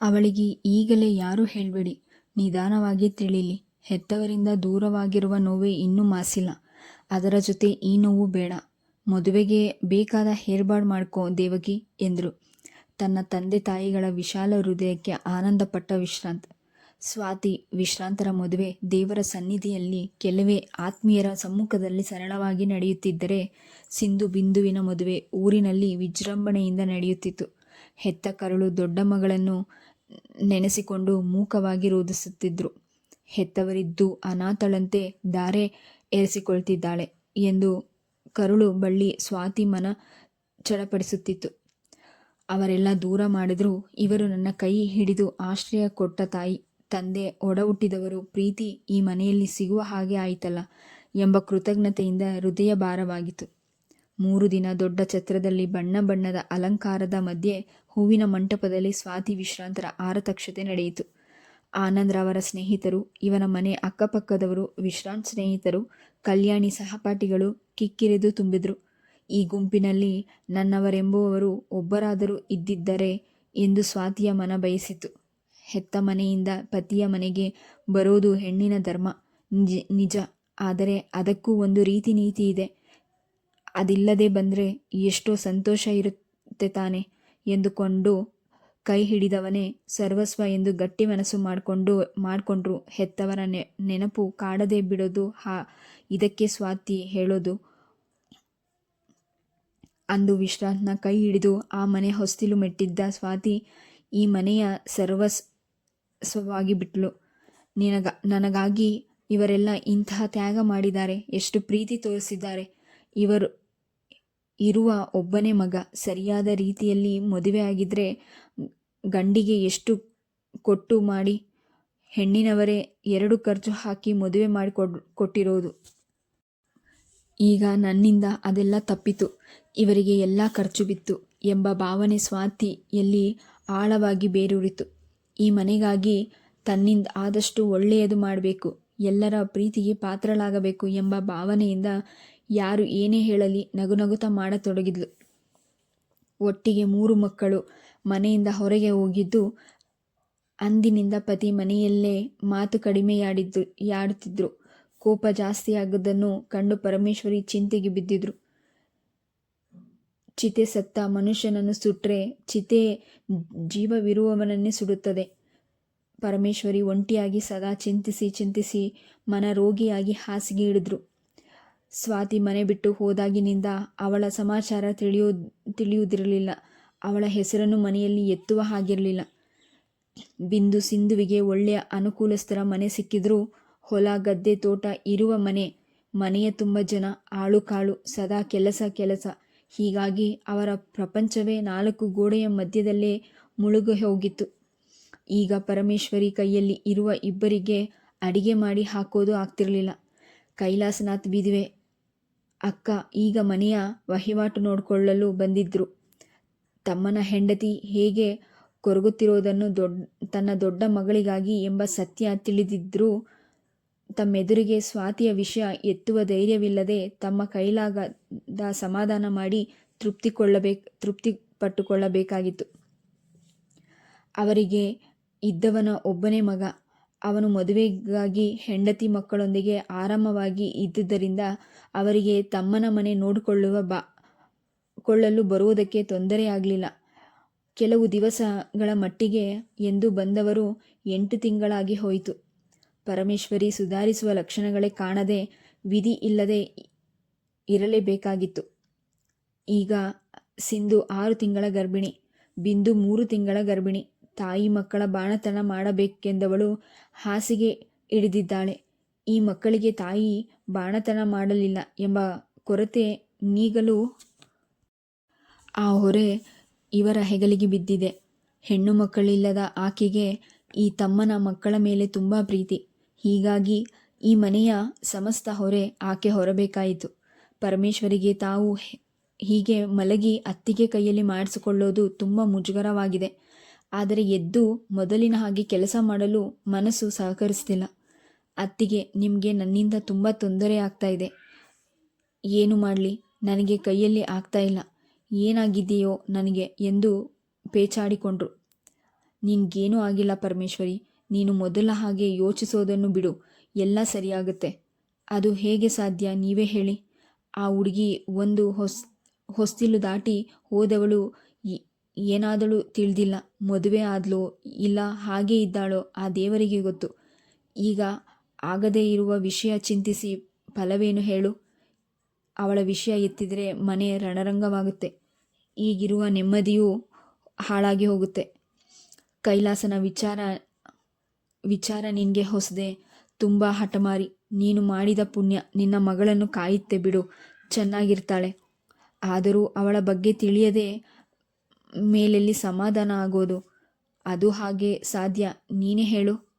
ಅವಳಿಗೆ ಈಗಲೇ ಯಾರೂ ಹೇಳಬೇಡಿ. ನಿಧಾನವಾಗಿ ತಿಳಿಲಿ. ಹೆತ್ತವರಿಂದ ದೂರವಾಗಿರುವ ನೋವೇ ಇನ್ನೂ ಮಾಸಿಲ್ಲ. ಅದರ ಜೊತೆ ಈ ನೋವು ಬೇಡ. ಮದುವೆಗೆ ಬೇಕಾದ ಹೇರ್ಬಾಡ್ ಮಾಡ್ಕೋ ದೇವಕಿ ಎಂದರು. ತನ್ನ ತಂದೆ ತಾಯಿಗಳ ವಿಶಾಲ ಹೃದಯಕ್ಕೆ ಆನಂದಪಟ್ಟ ವಿಶ್ರಾಂತ್. ಸ್ವಾತಿ, ವಿಶ್ರಾಂತರ ಮದುವೆ ದೇವರ ಸನ್ನಿಧಿಯಲ್ಲಿ ಕೆಲವೇ ಆತ್ಮೀಯರ ಸಮ್ಮುಖದಲ್ಲಿ ಸರಳವಾಗಿ ನಡೆಯುತ್ತಿದ್ದರೆ ಸಿಂಧು ಬಿಂದುವಿನ ಮದುವೆ ಊರಿನಲ್ಲಿ ವಿಜೃಂಭಣೆಯಿಂದ ನಡೆಯುತ್ತಿತ್ತು. ಹೆತ್ತ ಕರುಳು ದೊಡ್ಡ ಮಗಳನ್ನು ನೆನೆಸಿಕೊಂಡು ಮೂಕವಾಗಿ ರೋಧಿಸುತ್ತಿದ್ರು ಹೆತ್ತವರಿದ್ದು ಅನಾಥಳಂತೆ ದಾರೆ ಏರಿಸಿಕೊಳ್ತಿದ್ದಾಳೆ ಎಂದು ಕರುಳು ಬಳ್ಳಿ ಸ್ವಾತಿ ಮನ ಚಡಪಡಿಸುತ್ತಿತ್ತು. ಅವರೆಲ್ಲ ದೂರ ಮಾಡಿದರೂ. ಇವರು ನನ್ನ ಕೈ ಹಿಡಿದು ಆಶ್ರಯ ಕೊಟ್ಟ ತಾಯಿ, ತಂದೆ ಒಡ ಹುಟ್ಟಿದವರು ಪ್ರೀತಿ ಈ ಮನೆಯಲ್ಲಿ ಸಿಗುವ ಹಾಗೆ ಆಯಿತಲ್ಲ ಎಂಬ ಕೃತಜ್ಞತೆಯಿಂದ ಹೃದಯ ಭಾರವಾಗಿತ್ತು. ಮೂರು ದಿನ ದೊಡ್ಡ ಛತ್ರದಲ್ಲಿ ಬಣ್ಣ ಬಣ್ಣದ ಅಲಂಕಾರದ ಮಧ್ಯೆ ಹೂವಿನ ಮಂಟಪದಲ್ಲಿ ಸ್ವಾತಿ ವಿಶ್ರಾಂತರ ಆರತಕ್ಷತೆ ನಡೆಯಿತು. ಆನಂದ್ರವರ ಸ್ನೇಹಿತರು, ಇವನ ಮನೆ ಅಕ್ಕಪಕ್ಕದವರು, ವಿಶ್ರಾಂತ್ ಸ್ನೇಹಿತರು, ಕಲ್ಯಾಣಿ ಸಹಪಾಠಿಗಳು ಕಿಕ್ಕಿರಿದು ತುಂಬಿದ್ರು. ಈ ಗುಂಪಿನಲ್ಲಿ ನನ್ನವರೆಂಬುವವರು ಒಬ್ಬರಾದರೂ ಇದ್ದಿದ್ದರೆ ಎಂದು ಸ್ವಾತಿಯ ಮನ ಬಯಸಿತು. ಹೆತ್ತ ಮನೆಯಿಂದ ಪತಿಯ ಮನೆಗೆ ಬರೋದು ಹೆಣ್ಣಿನ ಧರ್ಮ, ನಿಜ ನಿಜ. ಆದರೆ ಅದಕ್ಕೂ ಒಂದು ರೀತಿ ನೀತಿ ಇದೆ. ಅದಿಲ್ಲದೆ ಬಂದರೆ ಎಷ್ಟೋ ಸಂತೋಷ ಇರುತ್ತೆ ತಾನೆ. ಎಂದುಕೊಂಡು ಕೈ ಹಿಡಿದವನೇ ಸರ್ವಸ್ವ ಎಂದು ಗಟ್ಟಿ ಮನಸ್ಸು ಮಾಡಿಕೊಂಡು, ಮಾಡಿಕೊಂಡ್ರು. ಹೆತ್ತವರ ನೆನಪು ಕಾಡದೆ ಬಿಡೋದು ಹಾ, ಇದಕ್ಕೆ ಸ್ವಾತಿ ಹೇಳೋದು. ಅಂದು ವಿಶ್ರಾಂತ್ನ ಕೈ ಹಿಡಿದು ಆ ಮನೆ ಹೊಸ್ತಿಲು ಮೆಟ್ಟಿದ್ದ ಸ್ವಾತಿ ಈ ಮನೆಯ ಸರ್ವಸ್ವವಾಗಿ ಬಿಟ್ಲು. ನಿನಗ, ನನಗಾಗಿ ಇವರೆಲ್ಲ ಇಂತಹ ತ್ಯಾಗ ಮಾಡಿದ್ದಾರೆ. ಎಷ್ಟು ಪ್ರೀತಿ ತೋರಿಸಿದ್ದಾರೆ. ಇವರು ಇರುವ ಒಬ್ಬನೇ ಮಗ ಸರಿಯಾದ ರೀತಿಯಲ್ಲಿ ಮದುವೆ ಆಗಿದ್ದರೆ ಗಂಡಿಗೆ ಎಷ್ಟು ಕೊಟ್ಟು ಮಾಡಿ ಹೆಣ್ಣಿನವರೇ ಎರಡು ಖರ್ಚು ಹಾಕಿ ಮದುವೆ ಮಾಡಿಕೊಡ್ ಕೊಟ್ಟಿರೋದು. ಈಗ ನನ್ನಿಂದ ಅದೆಲ್ಲ ತಪ್ಪಿತು. ಇವರಿಗೆ ಎಲ್ಲ ಖರ್ಚು ಬಿತ್ತು ಎಂಬ ಭಾವನೆ ಸ್ವಾತಿಯಲ್ಲಿ ಆಳವಾಗಿ ಬೇರೂರಿತು. ಈ ಮನೆಗಾಗಿ ತನ್ನಿಂದ ಆದಷ್ಟು ಒಳ್ಳೆಯದು ಮಾಡಬೇಕು, ಎಲ್ಲರ ಪ್ರೀತಿಗೆ ಪಾತ್ರಳಾಗಬೇಕು ಎಂಬ ಭಾವನೆಯಿಂದ ಯಾರು ಏನೇ ಹೇಳಲಿ ನಗುನಗುತ್ತಾ ಮಾಡತೊಡಗಿದ್ಲು. ಒಟ್ಟಿಗೆ ಮೂರು ಮಕ್ಕಳು ಮನೆಯಿಂದ ಹೊರಗೆ ಹೋಗಿದ್ದು ಅಂದಿನಿಂದ ಪತಿ ಮನೆಯಲ್ಲೇ ಮಾತು ಕಡಿಮೆಯಾಡಿದ್ದು ಯಾಡುತ್ತಿದ್ದರು ಕೋಪ ಜಾಸ್ತಿಯಾಗದನ್ನು ಕಂಡು ಪರಮೇಶ್ವರಿ ಚಿಂತೆಗೆ ಬಿದ್ದಿದ್ರು. ಚಿತೆ ಸತ್ತ ಮನುಷ್ಯನನ್ನು ಸುಟ್ಟರೆ ಚಿತೆ ಜೀವವಿರುವವನನ್ನೇ ಸುಡುತ್ತದೆ. ಪರಮೇಶ್ವರಿ ಒಂಟಿಯಾಗಿ ಸದಾ ಚಿಂತಿಸಿ ಚಿಂತಿಸಿ ಮನರೋಗಿಯಾಗಿ ಹಾಸಿಗೆ ಹಿಡಿದ್ರು. ಸ್ವಾತಿ ಮನೆ ಬಿಟ್ಟು ಹೋದಾಗಿನಿಂದ ಅವಳ ಸಮಾಚಾರ ತಿಳಿಯೋ, ತಿಳಿಯುವುದಿರಲಿಲ್ಲ. ಅವಳ ಹೆಸರನ್ನು ಮನೆಯಲ್ಲಿ ಎತ್ತುವ ಹಾಗಿರಲಿಲ್ಲ. ಬಿಂದು ಸಿಂಧುವಿಗೆ ಒಳ್ಳೆಯ ಅನುಕೂಲಸ್ಥರ ಮನೆ ಸಿಕ್ಕಿದ್ರೂ ಹೊಲ, ಗದ್ದೆ, ತೋಟ, ಇರುವ ಮನೆ, ಮನೆಯ ತುಂಬ ಜನ ಆಳು ಕಾಳು, ಸದಾ ಕೆಲಸ ಕೆಲಸ. ಹೀಗಾಗಿ ಅವರ ಪ್ರಪಂಚವೇ ನಾಲ್ಕು ಗೋಡೆಯ ಮಧ್ಯದಲ್ಲೇ ಮುಳುಗು ಹೋಗಿತ್ತು. ಈಗ ಪರಮೇಶ್ವರಿ ಕೈಯಲ್ಲಿ ಇರುವ ಇಬ್ಬರಿಗೆ ಅಡಿಗೆ ಮಾಡಿ ಹಾಕೋದು ಆಗ್ತಿರಲಿಲ್ಲ. ಕೈಲಾಸನಾಥ್ ಬಿದಿವೆ. ಅಕ್ಕ ಈಗ ಮನೆಯ ವಹಿವಾಟು ನೋಡಿಕೊಳ್ಳಲು ಬಂದಿದ್ರು. ತಮ್ಮನ ಹೆಂಡತಿ ಹೇಗೆ ಕೊರಗುತ್ತಿರುವುದನ್ನು ದೊಡ್ಡ ತನ್ನ ದೊಡ್ಡ ಮಗಳಿಗಾಗಿ ಎಂಬ ಸತ್ಯ ತಿಳಿದಿದ್ದರೂ ತಮ್ಮೆದುರಿಗೆ ಸ್ವಾತಿಯ ವಿಷಯ ಎತ್ತುವ ಧೈರ್ಯವಿಲ್ಲದೆ ತಮ್ಮ ಕೈಲಾಗದ ಸಮಾಧಾನ ಮಾಡಿ ತೃಪ್ತಿಕೊಳ್ಳಬೇಕು ತೃಪ್ತಿ ಪಟ್ಟುಕೊಳ್ಳಬೇಕಾಗಿತ್ತು ಅವರಿಗೆ ಇದ್ದವನ ಒಬ್ಬನೇ ಮಗ. ಅವನು ಮದುವೆಗಾಗಿ ಹೆಂಡತಿ ಮಕ್ಕಳೊಂದಿಗೆ ಆರಾಮವಾಗಿ ಇದ್ದುದರಿಂದ ಅವರಿಗೆ ತಮ್ಮನ ಮನೆ ನೋಡಿಕೊಳ್ಳುವ ಬಾ, ಕೊಳ್ಳಲು ಬರುವುದಕ್ಕೆ ತೊಂದರೆಯಾಗಲಿಲ್ಲ ಕೆಲವು ದಿವಸಗಳ ಮಟ್ಟಿಗೆ ಎಂದು ಬಂದವರು ಎಂಟು ತಿಂಗಳಾಗಿ ಹೋಯಿತು. ಪರಮೇಶ್ವರಿ ಸುಧಾರಿಸುವ ಲಕ್ಷಣಗಳೇ ಕಾಣದೆ ವಿಧಿ ಇಲ್ಲದೆ ಇರಲೇಬೇಕಾಗಿತ್ತು. ಈಗ ಸಿಂಧು ಆರು ತಿಂಗಳ ಗರ್ಭಿಣಿ, ಬಿಂದು ಮೂರು ತಿಂಗಳ ಗರ್ಭಿಣಿ. ತಾಯಿ ಮಕ್ಕಳ ಬಾಣತನ ಮಾಡಬೇಕೆಂದವಳು ಹಾಸಿಗೆ ಹಿಡಿದಿದ್ದಾಳೆ. ಈ ಮಕ್ಕಳಿಗೆ ತಾಯಿ ಬಾಣತನ ಮಾಡಲಿಲ್ಲ ಎಂಬ ಕೊರತೆ ನೀಗಲು ಆ ಹೊರೆ ಇವರ ಹೆಗಲಿಗೆ ಬಿದ್ದಿದೆ. ಹೆಣ್ಣು ಮಕ್ಕಳಿಲ್ಲದ ಆಕೆಗೆ ಈ ತಮ್ಮನ ಮಕ್ಕಳ ಮೇಲೆ ತುಂಬ ಪ್ರೀತಿ. ಹೀಗಾಗಿ ಈ ಮನೆಯ ಸಮಸ್ತ ಹೊರೆ ಆಕೆ ಹೊರಬೇಕಾಯಿತು. ಪರಮೇಶ್ವರಿಗೆ ತಾವು ಹೀಗೆ ಮಲಗಿ ಅತ್ತಿಗೆ ಕೈಯಲ್ಲಿ ಮಾಡಿಸಿಕೊಳ್ಳೋದು ತುಂಬ ಮುಜುಗರವಾಗಿದೆ. ಆದರೆ ಎದ್ದು ಮೊದಲಿನ ಹಾಗೆ ಕೆಲಸ ಮಾಡಲು ಮನಸ್ಸು ಸಹಕರಿಸ್ತಿಲ್ಲ. ಅತ್ತಿಗೆ, ನಿಮಗೆ ನನ್ನಿಂದ ತುಂಬ ತೊಂದರೆ ಆಗ್ತಾ ಇದೆ. ಏನು ಮಾಡಲಿ? ನನಗೆ ಕೈಯಲ್ಲಿ ಆಗ್ತಾ ಇಲ್ಲ. ಏನಾಗಿದೆಯೋ ನನಗೆ ಎಂದು ಪೇಚಾಡಿಕೊಂಡ್ರು. ನಿನ್ಗೇನೂ ಆಗಿಲ್ಲ ಪರಮೇಶ್ವರಿ. ನೀನು ಮೊದಲ ಹಾಗೆ ಯೋಚಿಸೋದನ್ನು ಬಿಡು. ಎಲ್ಲ ಸರಿಯಾಗುತ್ತೆ. ಅದು ಹೇಗೆ ಸಾಧ್ಯ ನೀವೇ ಹೇಳಿ ಆ ಹುಡುಗಿ ಒಂದು ಹೊಸ್, ಹೊಸ್ತಿಲು ದಾಟಿ ಹೋದವಳು ಏನಾದಳು ತಿಳಿದಿಲ್ಲ. ಮದುವೆ ಆದ್ಲೋ ಇಲ್ಲ, ಹಾಗೇ ಇದ್ದಾಳೋ ಆ ದೇವರಿಗೆ ಗೊತ್ತು. ಈಗ ಆಗದೇ ಇರುವ ವಿಷಯ ಚಿಂತಿಸಿ ಫಲವೇನು ಹೇಳು? ಅವಳ ವಿಷಯ ಎತ್ತಿದರೆ ಮನೆ ರಣರಂಗವಾಗುತ್ತೆ. ಈಗಿರುವ ನೆಮ್ಮದಿಯೂ ಹಾಳಾಗಿ ಹೋಗುತ್ತೆ. ಕೈಲಾಸನ ವಿಚಾರ ವಿಚಾರ ನಿನಗೆ ಹೊಸದೆ. ತುಂಬ ಹಠಮಾರಿ. ನೀನು ಮಾಡಿದ ಪುಣ್ಯ. ನಿನ್ನ ಮಗಳನ್ನು ಕಾಯುತ್ತೆ ಬಿಡು. ಚೆನ್ನಾಗಿರ್ತಾಳೆ. ಆದರೂ ಅವಳ ಬಗ್ಗೆ ತಿಳಿಯದೆ ಮೇಲೆಲ್ಲಿ ಸಮಾಧಾನ ಆಗೋದು, ಅದು ಹಾಗೆ ಸಾಧ್ಯ. ನೀನೇ ಹೇಳು.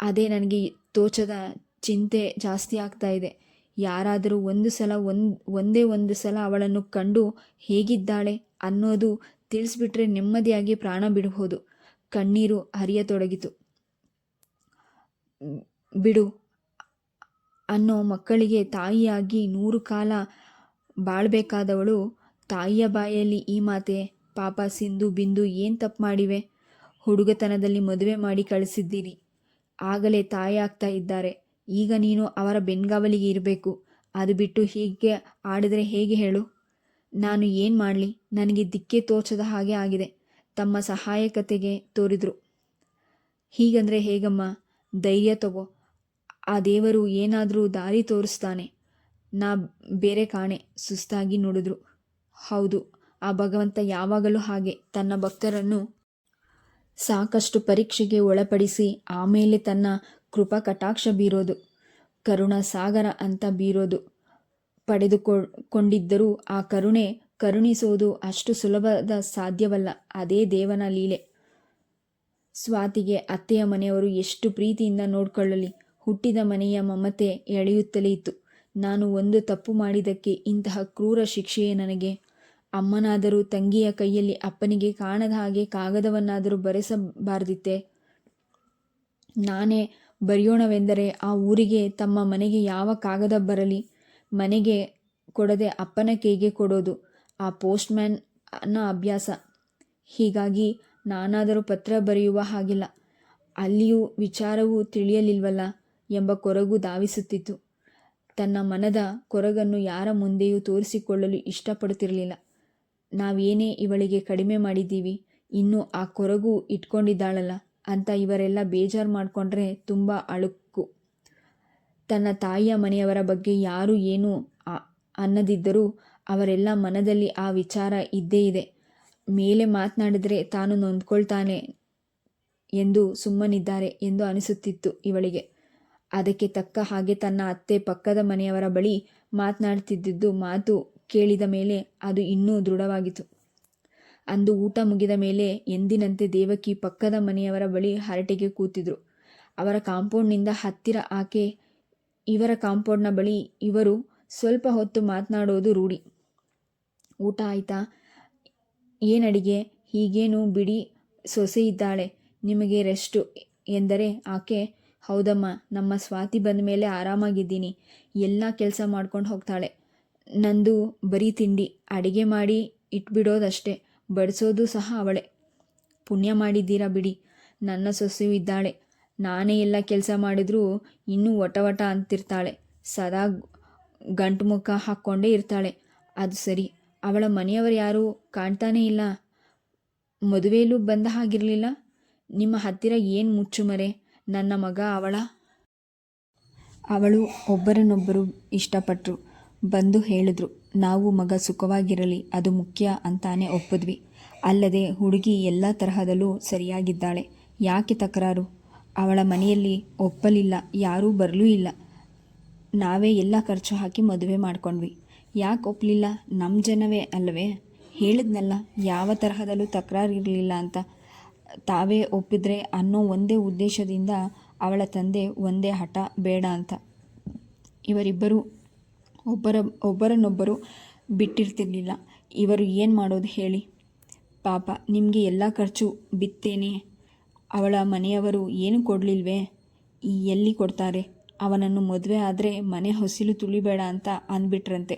ಅದೇ ನನಗೆ ತೋಚದ ಚಿಂತೆ ಜಾಸ್ತಿ ಆಗ್ತಾ ಇದೆ. ಯಾರಾದರೂ ಒಂದು ಸಲ ಒಂದು, ಒಂದೇ ಒಂದು ಸಲ ಅವಳನ್ನು ಕಂಡು ಹೇಗಿದ್ದಾಳೆ ಅನ್ನೋದು ತಿಳಿಸ್ಬಿಟ್ರೆ ನೆಮ್ಮದಿಯಾಗಿ ಪ್ರಾಣ ಬಿಡಬಹುದು. ಕಣ್ಣೀರು ಹರಿಯತೊಡಗಿತು. ಬಿಡು ಅನ್ನೋ ಮಕ್ಕಳಿಗೆ ತಾಯಿಯಾಗಿ ನೂರು ಕಾಲ ಬಾಳ್ಬೇಕಾದವಳು ತಾಯಿಯ ಬಾಯಲ್ಲಿ ಈ ಮಾತೆ. ಪಾಪ ಸಿಂಧು ಬಿಂದು ಏನು ತಪ್ಪು ಮಾಡಿವೆ? ಹುಡುಗತನದಲ್ಲಿ ಮದುವೆ ಮಾಡಿ ಕಳಿಸಿದ್ದೀರಿ. ಆಗಲೇ ತಾಯಿ ಆಗ್ತಾ ಇದ್ದಾರೆ. ಈಗ ನೀನು ಅವರ ಬೆನ್ಗಾವಲಿಗೆ ಇರಬೇಕು. ಅದು ಬಿಟ್ಟು ಹೀಗೆ ಆಡಿದರೆ ಹೇಗೆ ಹೇಳು? ನಾನು ಏನು ಮಾಡಲಿ? ನನಗೆ ದಿಕ್ಕೆ ತೋಚದ ಹಾಗೆ ಆಗಿದೆ. ತಮ್ಮ ಸಹಾಯಕತೆಗೆ ತೋರಿದ್ರು. ಹೀಗಂದರೆ ಹೇಗಮ್ಮ? ಧೈರ್ಯ ತಗೋ. ಆ ದೇವರು ಏನಾದರೂ ದಾರಿ ತೋರಿಸ್ತಾನೆ. ನಾ ಬೇರೆ ಕಾಣೆ. ಸುಸ್ತಾಗಿ ನೋಡಿದ್ರು. ಹೌದು. ಆ ಭಗವಂತ ಯಾವಾಗಲೂ ಹಾಗೆ ತನ್ನ ಭಕ್ತರನ್ನು ಸಾಕಷ್ಟು ಪರೀಕ್ಷೆಗೆ ಒಳಪಡಿಸಿ ಆಮೇಲೆ ತನ್ನ ಕೃಪಾ ಕಟಾಕ್ಷ ಬೀರೋದು, ಕರುಣ ಸಾಗರ ಅಂತ ಬೀರೋದು ಪಡೆದುಕೊಂಡಿದ್ದರೂ ಆ ಕರುಣೆ ಕರುಣಿಸೋದು ಅಷ್ಟು ಸುಲಭದ ಸಾಧ್ಯವಲ್ಲ. ಅದೇ ದೇವನ ಲೀಲೆ. ಸ್ವಾತಿಗೆ ಅತ್ತೆಯ ಮನೆಯವರು ಎಷ್ಟು ಪ್ರೀತಿಯಿಂದ ನೋಡಿಕೊಳ್ಳಲಿ. ಹುಟ್ಟಿದ ಮನೆಯ ಮಮತೆ ಎಳೆಯುತ್ತಲೇ ಇತ್ತು. ನಾನು ಒಂದು ತಪ್ಪು ಮಾಡಿದ್ದಕ್ಕೆ ಇಂತಹ ಕ್ರೂರ ಶಿಕ್ಷೆಯೇ ನನಗೆ ಅಮ್ಮನಾದರೂ ತಂಗಿಯ ಕೈಯಲ್ಲಿ ಅಪ್ಪನಿಗೆ ಕಾಣದ ಹಾಗೆ ಕಾಗದವನ್ನಾದರೂ ಬರೆಸಬಾರ್ದಿತ್ತೆ. ನಾನೇ ಬರೆಯೋಣವೆಂದರೆ ಆ ಊರಿಗೆ ತಮ್ಮ ಮನೆಗೆ ಯಾವ ಕಾಗದ ಬರಲಿ, ಮನೆಗೆ ಕೊಡದೆ ಅಪ್ಪನ ಕೈಗೆ ಕೊಡೋದು ಆ ಪೋಸ್ಟ್ಮ್ಯಾನ್ನ ಅಭ್ಯಾಸ. ಹೀಗಾಗಿ ನಾನಾದರೂ ಪತ್ರ ಬರೆಯುವ ಹಾಗಿಲ್ಲ. ಅಲ್ಲಿಯೂ ವಿಚಾರವೂ ತಿಳಿಯಲಿಲ್ವಲ್ಲ ಎಂಬ ಕೊರಗು ಧಾವಿಸುತ್ತಿತ್ತು. ತನ್ನ ಮನದ ಕೊರಗನ್ನು ಯಾರ ಮುಂದೆಯೂ ತೋರಿಸಿಕೊಳ್ಳಲು ಇಷ್ಟಪಡುತ್ತಿರಲಿಲ್ಲ. ನಾವೇನೇ ಇವಳಿಗೆ ಕಡಿಮೆ ಮಾಡಿದ್ದೀವಿ, ಇನ್ನು ಆ ಕೊರಗು ಇಟ್ಕೊಂಡಿದ್ದಾಳಲ್ಲ ಅಂತ ಇವರೆಲ್ಲ ಬೇಜಾರು ಮಾಡಿಕೊಂಡ್ರೆ ತುಂಬ ಅಳುಕು. ತನ್ನ ತಾಯಿಯ ಮನೆಯವರ ಬಗ್ಗೆ ಯಾರು ಏನು ಅನ್ನದಿದ್ದರೂ ಅವರೆಲ್ಲ ಮನದಲ್ಲಿ ಆ ವಿಚಾರ ಇದ್ದೇ ಇದೆ. ಮೇಲೆ ಮಾತನಾಡಿದರೆ ತಾನು ನೊಂದ್ಕೊಳ್ತಾನೆ ಎಂದು ಸುಮ್ಮನಿದ್ದಾರೆ ಎಂದು ಅನಿಸುತ್ತಿತ್ತು ಇವಳಿಗೆ. ಅದಕ್ಕೆ ತಕ್ಕ ಹಾಗೆ ತನ್ನ ಅತ್ತೆ ಪಕ್ಕದ ಮನೆಯವರ ಬಳಿ ಮಾತನಾಡ್ತಿದ್ದುದು ಮಾತು ಕೇಳಿದ ಮೇಲೆ ಅದು ಇನ್ನೂ ದೃಢವಾಗಿತು ಅಂದು ಊಟ ಮುಗಿದ ಮೇಲೆ ಎಂದಿನಂತೆ ದೇವಕಿ ಪಕ್ಕದ ಮನೆಯವರ ಬಳಿ ಹರಟೆಗೆ ಕೂತಿದ್ರು. ಅವರ ಕಾಂಪೌಂಡ್ನಿಂದ ಹತ್ತಿರ ಆಕೆ, ಇವರ ಕಾಂಪೌಂಡ್ನ ಬಳಿ ಇವರು ಸ್ವಲ್ಪ ಹೊತ್ತು ಮಾತನಾಡೋದು ರೂಢಿ. ಊಟ ಆಯ್ತಾ? ಏನಡಿಗೆ ಹೀಗೇನು ಬಿಡಿ, ಸೊಸೆ ಇದ್ದಾಳೆ, ನಿಮಗೆ ರೆಸ್ಟು ಎಂದರೆ ಆಕೆ, ಹೌದಮ್ಮ, ನಮ್ಮ ಸ್ವಾತಿ ಬಂದ ಮೇಲೆ ಆರಾಮಾಗಿದ್ದೀನಿ, ಎಲ್ಲ ಕೆಲಸ ಮಾಡ್ಕೊಂಡು ಹೋಗ್ತಾಳೆ. ನಂದು ಬರೀ ತಿಂಡಿ, ಅಡಿಗೆ ಮಾಡಿ ಇಟ್ಬಿಡೋದಷ್ಟೇ, ಬಡಿಸೋದು ಸಹ ಅವಳೆ. ಪುಣ್ಯ ಮಾಡಿದ್ದೀರಾ ಬಿಡಿ, ನನ್ನ ಸೊಸೆಯು ಇದ್ದಾಳೆ. ನಾನೇ ಎಲ್ಲ ಕೆಲಸ ಮಾಡಿದ್ರೂ ಇನ್ನೂ ಒಟವಟ ವಟ ಅಂತಿರ್ತಾಳೆ. ಸದಾ ಗಂಟು ಮುಖ ಹಾಕ್ಕೊಂಡೇ ಇರ್ತಾಳೆ. ಅದು ಸರಿ, ಅವಳ ಮನೆಯವರು ಯಾರೂ ಕಾಣ್ತಾನೇ ಇಲ್ಲ. ಮದುವೆಯಲ್ಲೂ ಬಂದ ಹಾಗಿರಲಿಲ್ಲ. ನಿಮ್ಮ ಹತ್ತಿರ ಏನು ಮುಚ್ಚುಮರೆ ನನ್ನ ಮಗ ಅವಳ? ಅವಳು ಒಬ್ಬರನ್ನೊಬ್ಬರು ಇಷ್ಟಪಟ್ಟರು ಬಂದು ಹೇಳಿದ್ರು, ನಾವು ಮಗ ಸುಖವಾಗಿರಲಿ, ಅದು ಮುಖ್ಯ ಅಂತಾನೆ ಒಪ್ಪಿದ್ವಿ. ಅಲ್ಲದೆ ಹುಡುಗಿ ಎಲ್ಲ ತರಹದಲ್ಲೂ ಸರಿಯಾಗಿದ್ದಾಳೆ. ಯಾಕೆ ತಕರಾರು? ಅವಳ ಮನೆಯಲ್ಲಿ ಒಪ್ಪಲಿಲ್ಲ, ಯಾರೂ ಬರಲೂ ಇಲ್ಲ. ನಾವೇ ಎಲ್ಲ ಖರ್ಚು ಹಾಕಿ ಮದುವೆ ಮಾಡ್ಕೊಂಡ್ವಿ. ಯಾಕೆ ಒಪ್ಪಲಿಲ್ಲ ನಮ್ಮ ಜನವೇ ಅಲ್ಲವೇ ಹೇಳಿದ್ನಲ್ಲ, ಯಾವ ತರಹದಲ್ಲೂ ತಕರಾರಿರಲಿಲ್ಲ ಅಂತ. ತಾವೇ ಒಪ್ಪಿದ್ರೆ ಅನ್ನೋ ಒಂದೇ ಉದ್ದೇಶದಿಂದ ಅವಳ ತಂದೆ, ಒಂದೇ ಹಠ, ಬೇಡ ಅಂತ. ಇವರಿಬ್ಬರು ಒಬ್ಬರ, ಒಬ್ಬರನ್ನೊಬ್ಬರು ಬಿಟ್ಟಿರ್ತಿರ್ಲಿಲ್ಲ. ಇವರು ಏನು ಮಾಡೋದು ಹೇಳಿ. ಪಾಪ, ನಿಮಗೆ ಎಲ್ಲ ಖರ್ಚು ಬಿತ್ತೇನೆ. ಅವಳ ಮನೆಯವರು ಏನು ಕೊಡಲಿಲ್ವೇ? ಈ ಎಲ್ಲಿ ಕೊಡ್ತಾರೆ? ಅವನನ್ನು ಮದುವೆ ಆದರೆ ಮನೆ ಹೊಸಿಲು ತುಳಿಬೇಡ ಅಂತ ಅಂದ್ಬಿಟ್ರಂತೆ.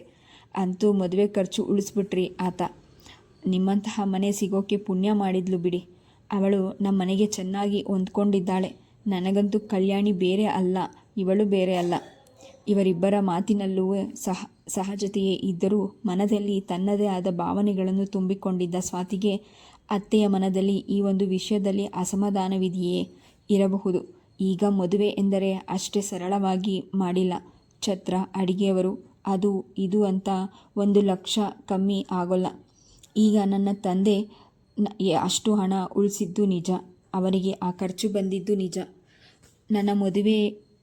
ಅಂತೂ ಮದುವೆ ಖರ್ಚು ಉಳಿಸ್ಬಿಟ್ರಿ ಆತ. ನಿಮ್ಮಂತಹ ಮನೆ ಸಿಗೋಕ್ಕೆ ಪುಣ್ಯ ಮಾಡಿದ್ಲು ಬಿಡಿ. ಅವಳು ನಮ್ಮ ಮನೆಗೆ ಚೆನ್ನಾಗಿ ಹೊಂದ್ಕೊಂಡಿದ್ದಾಳೆ. ನನಗಂತೂ ಕಲ್ಯಾಣಿ ಬೇರೆ ಅಲ್ಲ, ಇವಳು ಬೇರೆ ಅಲ್ಲ. ಇವರಿಬ್ಬರ ಮಾತಿನಲ್ಲೂ ಸಹ, ಸಹಜತೆಯೇ ಇದ್ದರೂ ಮನದಲ್ಲಿ ತನ್ನದೇ ಆದ ಭಾವನೆಗಳನ್ನು ತುಂಬಿಕೊಂಡಿದ್ದ ಸ್ವಾತಿಗೆ ಅತ್ತೆಯ ಮನದಲ್ಲಿ ಈ ಒಂದು ವಿಷಯದಲ್ಲಿ ಅಸಮಾಧಾನವಿದೆಯೇ ಇರಬಹುದು. ಈಗ ಮದುವೆ ಎಂದರೆ ಅಷ್ಟೇ ಸರಳವಾಗಿ ಮಾಡಿಲ್ಲ. ಛತ್ರ, ಅಡಿಗೆಯವರು, ಅದು ಇದು ಅಂತ ಒಂದು ಲಕ್ಷ ಕಮ್ಮಿ ಆಗೋಲ್ಲ. ಈಗ ನನ್ನ ತಂದೆ ಅಷ್ಟು ಹಣ ಉಳಿಸಿದ್ದು ನಿಜ. ಅವರಿಗೆ ಆ ಖರ್ಚು ಬಂದಿದ್ದು ನಿಜ. ನನ್ನ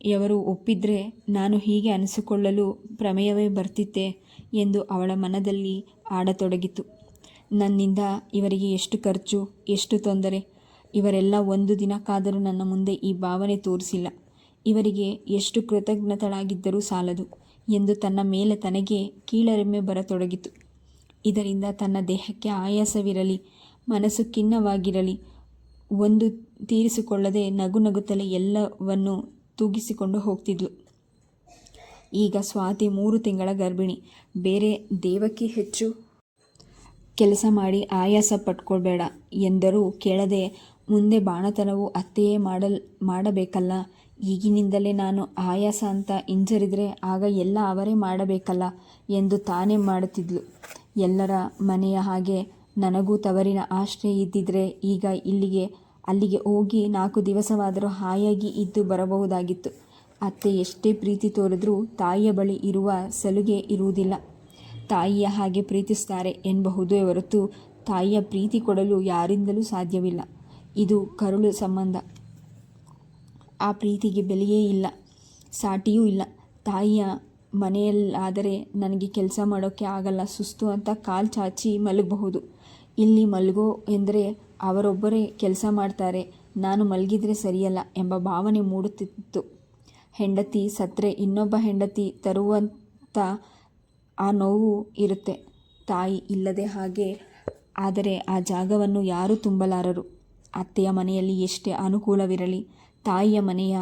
ಮದುವೆಯವರು ಒಪ್ಪಿದ್ರೆ ನಾನು ಹೀಗೆ ಅನಿಸಿಕೊಳ್ಳಲು ಪ್ರಮೇಯವೇ ಬರ್ತಿತ್ತೆ ಎಂದು ಅವಳ ಮನದಲ್ಲಿ ಆಡತೊಡಗಿತು. ನನ್ನಿಂದ ಇವರಿಗೆ ಎಷ್ಟು ಖರ್ಚು, ಎಷ್ಟು ತೊಂದರೆ, ಇವರೆಲ್ಲ ಒಂದು ದಿನಕ್ಕಾದರೂ ನನ್ನ ಮುಂದೆ ಈ ಭಾವನೆ ತೋರಿಸಿಲ್ಲ. ಇವರಿಗೆ ಎಷ್ಟು ಕೃತಜ್ಞತಳಾಗಿದ್ದರೂ ಸಾಲದು ಎಂದು ತನ್ನ ಮೇಲೆ ತನಗೆ ಕೀಳರಿಮೆ ಬರತೊಡಗಿತು. ಇದರಿಂದ ತನ್ನ ದೇಹಕ್ಕೆ ಆಯಾಸವಿರಲಿ, ಮನಸ್ಸು ಖಿನ್ನವಾಗಿರಲಿ, ಒಂದು ತೀರಿಸಿಕೊಳ್ಳದೆ ನಗು ನಗುತ್ತಲೇ ಎಲ್ಲವನ್ನು ತೂಗಿಸಿಕೊಂಡು ಹೋಗ್ತಿದ್ಲು. ಈಗ ಸ್ವಾತಿ ಮೂರು ತಿಂಗಳ ಗರ್ಭಿಣಿ. ಬೇರೆ ದೇವಕ್ಕೆ ಹೆಚ್ಚು ಕೆಲಸ ಮಾಡಿ ಆಯಾಸ ಪಟ್ಕೊಳ್ಬೇಡ ಎಂದರೂ ಕೇಳದೆ ಮುಂದೆ ಬಾಣತನವು ಅತ್ತೆಯೇ ಮಾಡಲ್, ಮಾಡಬೇಕಲ್ಲ. ಈಗಿನಿಂದಲೇ ನಾನು ಆಯಾಸ ಅಂತ ಹಿಂಜರಿದ್ರೆ ಆಗ ಎಲ್ಲ ಅವರೇ ಮಾಡಬೇಕಲ್ಲ ಎಂದು ತಾನೇ ಮಾಡುತ್ತಿದ್ಲು. ಎಲ್ಲರ ಮನೆಯ ಹಾಗೆ ನನಗೂ ತವರಿನ ಆಶ್ರಯ ಇದ್ದಿದ್ರೆ ಈಗ ಇಲ್ಲಿಗೆ ಅಲ್ಲಿಗೆ ಹೋಗಿ ನಾಲ್ಕು ದಿವಸವಾದರೂ ಹಾಯಾಗಿ ಇದ್ದು ಬರಬಹುದಾಗಿತ್ತು. ಅತ್ತೆ ಎಷ್ಟೇ ಪ್ರೀತಿ ತೋರಿದ್ರೂ ತಾಯಿಯ ಬಳಿ ಇರುವ ಸಲುಗೆ ಇರುವುದಿಲ್ಲ. ತಾಯಿಯ ಹಾಗೆ ಪ್ರೀತಿಸ್ತಾರೆ ಎನ್ನಬಹುದೇ ಹೊರತು ತಾಯಿಯ ಪ್ರೀತಿ ಕೊಡಲು ಯಾರಿಂದಲೂ ಸಾಧ್ಯವಿಲ್ಲ. ಇದು ಕರುಳು ಸಂಬಂಧ. ಆ ಪ್ರೀತಿಗೆ ಬೆಲೆಯೇ ಇಲ್ಲ. ಸಾಟಿಯೂ ಇಲ್ಲ. ತಾಯಿಯ ಮನೆಯಲ್ಲಾದರೆ ನನಗೆ ಕೆಲಸ ಮಾಡೋಕ್ಕೆ ಆಗಲ್ಲ. ಸುಸ್ತು ಅಂತ ಕಾಲು ಚಾಚಿ ಮಲಗಬಹುದು. ಇಲ್ಲಿ ಮಲಗೋ ಎಂದರೆ ಅವರೊಬ್ಬರೇ ಕೆಲಸ ಮಾಡ್ತಾರೆ, ನಾನು ಮಲಗಿದರೆ ಸರಿಯಲ್ಲ ಎಂಬ ಭಾವನೆ ಮೂಡುತ್ತಿತ್ತು. ಹೆಂಡತಿ ಸತ್ರೆ, ಇನ್ನೊಬ್ಬ ಹೆಂಡತಿ ತರುವಂಥ ಆ ನೋವು ಇರುತ್ತೆ. ತಾಯಿ ಇಲ್ಲದೆ ಹಾಗೆ, ಆದರೆ ಆ ಜಾಗವನ್ನು ಯಾರೂ ತುಂಬಲಾರರು. ಅತ್ತೆಯ ಮನೆಯಲ್ಲಿ ಎಷ್ಟೇ ಅನುಕೂಲವಿರಲಿ, ತಾಯಿಯ ಮನೆಯ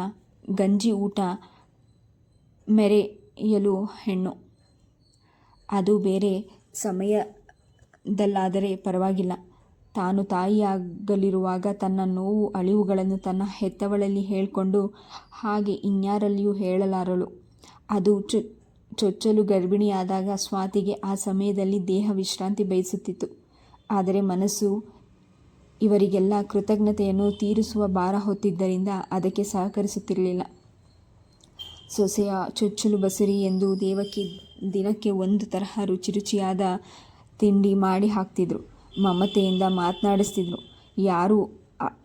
ಗಂಜಿ ಊಟ ಮೆರೆಯಲು ಹೆಣ್ಣು. ಅದು ಬೇರೆ ಸಮಯದಲ್ಲಾದರೆ ಪರವಾಗಿಲ್ಲ. ತಾನು ತಾಯಿಯಾಗಲಿರುವಾಗ ತನ್ನ ನೋವು ಅಳಿವುಗಳನ್ನು ತನ್ನ ಹೆತ್ತವಳಲ್ಲಿ ಹೇಳಿಕೊಂಡು ಹಾಗೆ ಇನ್ಯಾರಲ್ಲಿಯೂ ಹೇಳಲಾರಳು. ಅದು ಚೊ, ಚೊಚ್ಚಲು ಗರ್ಭಿಣಿಯಾದಾಗ ಸ್ವಾತಿಗೆ ಆ ಸಮಯದಲ್ಲಿ ದೇಹ ವಿಶ್ರಾಂತಿ ಬಯಸುತ್ತಿತ್ತು. ಆದರೆ ಮನಸ್ಸು ಇವರಿಗೆಲ್ಲ ಕೃತಜ್ಞತೆಯನ್ನು ತೀರಿಸುವ ಭಾರ ಹೊತ್ತಿದ್ದರಿಂದ ಅದಕ್ಕೆ ಸಹಕರಿಸುತ್ತಿರಲಿಲ್ಲ. ಸೊಸೆಯ ಚೊಚ್ಚಲು ಬಸರಿ ಎಂದು ದೇವಕ್ಕೆ ದಿನಕ್ಕೆ ಒಂದು ತರಹ ರುಚಿ ರುಚಿಯಾದ ತಿಂಡಿ ಮಾಡಿ ಹಾಕ್ತಿದ್ರು. ಮಮತೆಯಿಂದ ಮಾತನಾಡಿಸ್ತಿದ್ರು. ಯಾರೂ